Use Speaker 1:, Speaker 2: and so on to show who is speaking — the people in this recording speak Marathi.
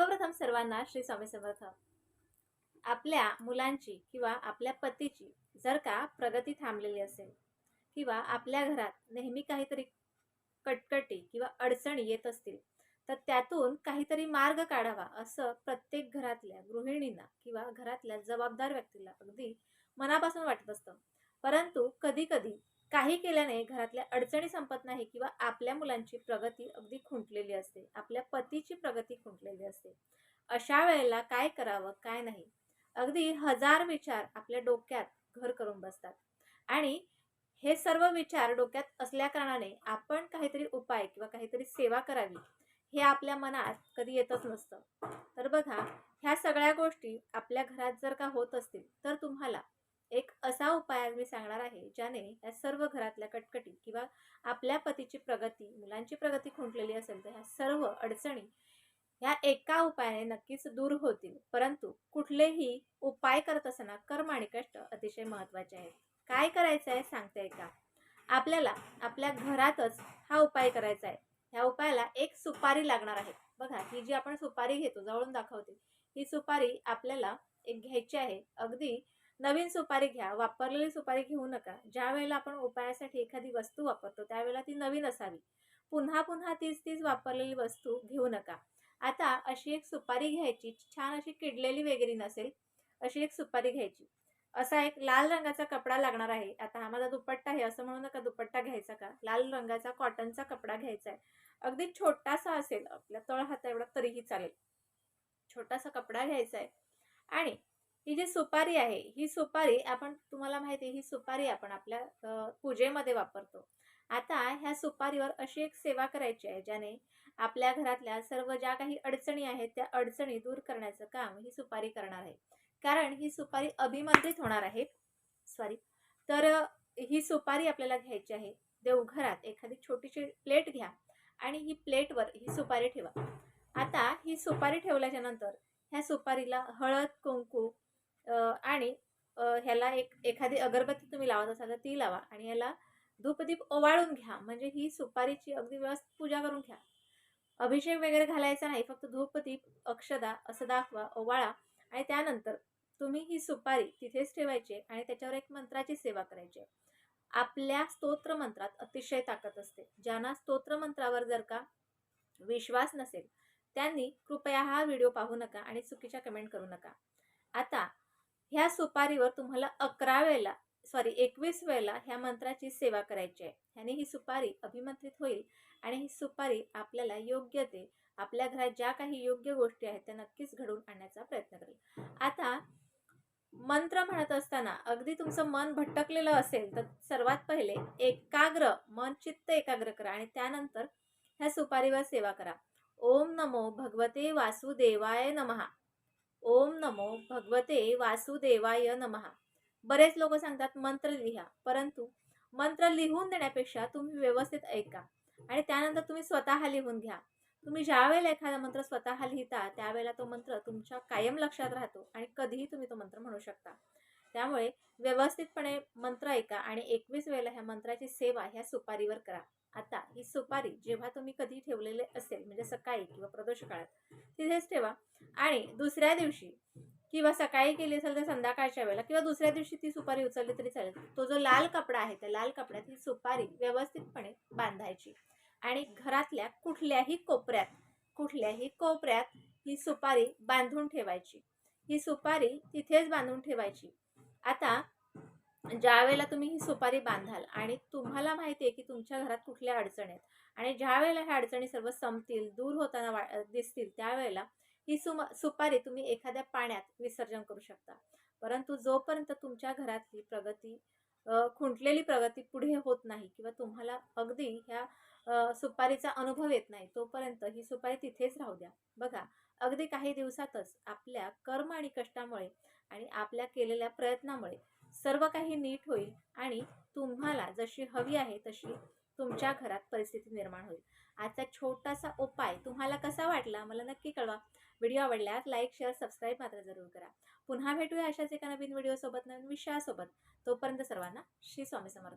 Speaker 1: सर्वप्रथम सर्वांना श्री स्वामी समर्थ. आपल्या मुलांची किंवा आपल्या पतीची जर का प्रगती थांबलेली असेल किंवा आपल्या घरात नेहमी काहीतरी कटकटी किंवा अडचणी येत असतील तर त्यातून काहीतरी मार्ग काढावा असं प्रत्येक घरातल्या गृहिणींना किंवा घरातल्या जबाबदार व्यक्तीला अगदी मनापासून वाटत असतं. परंतु कधी कधी काही केल्याने घरातल्या अडचणी संपत नाही किंवा आपल्या मुलांची प्रगती अगदी खुंटलेली असते. आपल्या पतीची प्रगती खुंटलेली असते. अशा वेळेला काय करावं काय नाही? अगदी हजार विचार आपल्या डोक्यात घर करून बसतात. आणि हे सर्व विचार डोक्यात असल्या कारणाने आपण काहीतरी उपाय किंवा काहीतरी सेवा करावी हे आपल्या मनात कधी येतच नसतं. तर बघा ह्या सगळ्या गोष्टी आपल्या घरात जर का होत असतील तर तुम्हाला एक असा उपाय आज मी सांगणार आहे ज्याने या सर्व घरातल्या कटकटी किंवा आपल्या पतीची प्रगती मुलांची प्रगती खुंटलेली असेल तर ह्या सर्व अडचणी ह्या एका उपायाने नक्कीच दूर होतील. परंतु कुठलेही उपाय करत असताना कर्म आणि कष्ट अतिशय महत्त्वाचे आहेत. काय करायचं आहे सांगते का? आपल्याला आपल्या घरातच हा उपाय करायचा आहे. ह्या उपायाला एक सुपारी लागणार आहे. बघा ही जी आपण सुपारी घेतो जवळून दाखवते ही सुपारी आपल्याला एक घ्यायची आहे. अगदी नवीन सुपारी घ्या वापरलेली सुपारी घेऊ नका. ज्या वेळेला आपण उपायासाठी एखादी वस्तू वापरतो त्यावेळेला ती नवीन असावी. पुन्हा पुन्हा तीच तीच वापरलेली वस्तू घेऊ नका. आता अशी एक सुपारी घ्यायची छान अशी किडलेली वगैरे नसेल अशी एक सुपारी घ्यायची. असा एक लाल रंगाचा कपडा लागणार आहे. आता हा माझा दुपट्टा आहे असं म्हणू नका दुपट्टा घ्यायचा का? लाल रंगाचा कॉटनचा कपडा घ्यायचा आहे. अगदी छोटासा असेल आपल्या तळ हात एवढा तरीही चालेल. छोटासा कपडा घ्यायचा आहे. आणि ही जी सुपारी आहे ही सुपारी आपण तुम्हाला माहिती आहे ही सुपारी आपण आपल्या पूजेमध्ये वापरतो. आता ह्या सुपारीवर अशी एक सेवा करायची आहे ज्याने आपल्या घरातल्या सर्व ज्या काही अडचणी आहेत त्या अडचणी दूर करण्याचं काम ही सुपारी करणार आहे. कारण ही सुपारी अभिमंत्रित होणार आहे. सॉरी तर ही सुपारी आपल्याला घ्यायची आहे. देवघरात एखादी छोटीशी प्लेट घ्या आणि ही प्लेटवर ही सुपारी ठेवा. आता ही सुपारी ठेवल्याच्या नंतर ह्या सुपारीला हळद कुंकू आणि ह्याला एक एखादी अगरबत्ती तुम्ही लावत असाल तर ती लावा आणि ह्याला धूपदीप ओवाळून घ्या. म्हणजे ही सुपारीची अगदी व्यवस्थित पूजा करून घ्या. अभिषेक वगैरे घालायचा नाही फक्त धूपदीप अक्षदा असं दाखवा ओवाळा आणि त्यानंतर तुम्ही ही सुपारी तिथेच ठेवायची आणि त्याच्यावर एक मंत्राची सेवा करायची. आहे आपल्या स्तोत्र मंत्रात अतिशय ताकद असते. ज्यांना स्तोत्र मंत्रावर जर का विश्वास नसेल त्यांनी कृपया हा व्हिडिओ पाहू नका आणि चुकीच्या कमेंट करू नका. आता ह्या सुपारीवर तुम्हाला अकरा वेळेला सॉरी एकवीस वेळेला ह्या मंत्राची सेवा करायची आहे. ह्याने ही सुपारी अभिमंत्रित होईल आणि ही सुपारी आपल्याला योग्य ते आपल्या घरात ज्या काही योग्य गोष्टी आहेत त्या नक्कीच घडवून आणण्याचा प्रयत्न करेल. आता मंत्र म्हणत असताना अगदी तुमचं मन भटकलेलं असेल तर सर्वात पहिले एकाग्र मन चित्त एकाग्र करा आणि त्यानंतर ह्या सुपारीवर सेवा करा. ओम नमो भगवते वासुदेवाय नमहा. ओम नमो भगवते वासुदेवाय नमहा बरेच लोक सांगतात मंत्र लिहा. परंतु मंत्र लिहून देण्यापेक्षा तुम्ही व्यवस्थित ऐका. आणि त्यानंतर तुम्ही स्वतः लिहून घ्या. तुम्ही ज्या वेळेला एखादा मंत्र स्वतः लिहिता त्यावेळेला तो मंत्र तुमच्या कायम लक्षात राहतो आणि कधीही तुम्ही तो मंत्र म्हणू शकता. त्यामुळे व्यवस्थितपणे मंत्र ऐका आणि एकवीस वेळेला ह्या मंत्राची सेवा ह्या सुपारीवर करा. आता ही सुपारी जेव्हा तुम्ही कधी ठेवलेले असेल म्हणजे सकाळी किंवा प्रदोष काळात तिथेच ठेवा. आणि दुसऱ्या दिवशी किंवा सकाळी केली असेल तर संध्याकाळच्या वेळेला किंवा दुसऱ्या दिवशी ती सुपारी उचलली तरी चालेल. तो जो लाल कपडा आहे त्या लाल कपड्यात ही सुपारी व्यवस्थितपणे बांधायची. आणि घरातल्या कुठल्याही कोपऱ्यात कुठल्याही कोपऱ्यात ही सुपारी बांधून ठेवायची. ही सुपारी तिथेच बांधून ठेवायची. आता ज्या वेळेला तुम्ही ही सुपारी बांधाल आणि तुम्हाला माहिती आहे की तुमच्या घरात कुठल्या अडचणी आहेत आणि ज्या वेळेला ह्या अडचणी सर्व संपतील दूर होताना वा दिसतील त्यावेळेला ही सुम सुपारी तुम्ही एखाद्या पाण्यात विसर्जन करू शकता. परंतु जोपर्यंत तुमच्या घरातली प्रगती खुंटलेली प्रगती पुढे होत नाही किंवा तुम्हाला अगदी ह्या सुपारीचा अनुभव येत नाही तोपर्यंत ही सुपारी तिथेच राहू द्या. बघा अगदी काही दिवसातच आपल्या कर्म आणि कष्टामुळे आणि आपल्या केलेल्या प्रयत्नामुळे सर्व काही नीट होईल आणि तुम्हाला जशी हवी आहे तशी तुमच्या घरात परिस्थिती निर्माण होईल. आजचा छोटासा उपाय तुम्हाला कसा वाटला मला नक्की कळवा. व्हिडिओ आवडल्यास लाईक शेअर सबस्क्राईब मात्र जरूर करा. पुन्हा भेटूया अशाच एका नवीन व्हिडिओसोबत नवीन विषयासोबत. तोपर्यंत सर्वांना श्री स्वामी समर्थ.